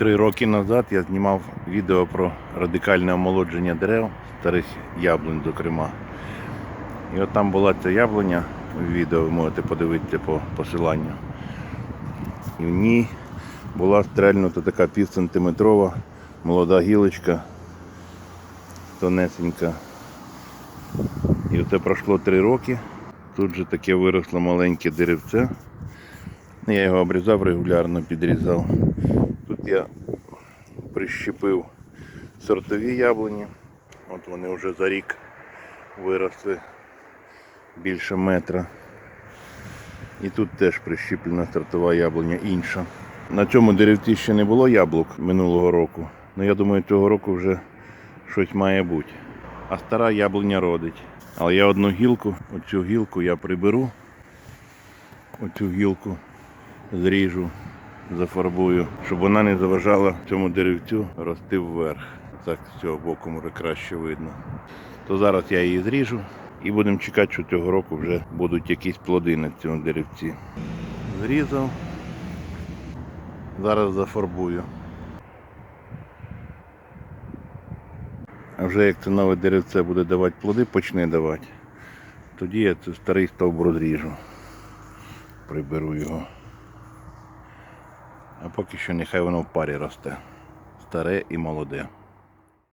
Три роки назад я знімав відео про радикальне омолодження дерев, старих яблунь, зокрема. І от там була ця яблуня в відео, ви можете подивитися по посиланню. І в ній була стрельнута така півсантиметрова молода гілочка, тонесенька. І оце пройшло три роки. Тут же таке виросло маленьке деревце. Я його обрізав регулярно, підрізав. Тут я прищепив сортові яблуні. От вони вже за рік виросли більше метра. І тут теж прищеплена сортова яблуня інша. На цьому деревці ще не було яблук минулого року. але я думаю, цього року вже щось має бути. А стара яблуня родить. Але я одну гілку, оцю гілку я приберу. Оцю гілку зріжу, зафарбую, щоб вона не заважала цьому деревцю рости вверх. Так з цього боку може краще видно. То зараз я її зріжу і будемо чекати, що цього року вже будуть якісь плоди на цьому деревці. Зрізав. Зараз зафарбую. А вже як це нове деревце буде давати плоди, почне давати, тоді я цей старий стовбур розріжу. Приберу його. А поки що нехай воно в парі росте. Старе і молоде.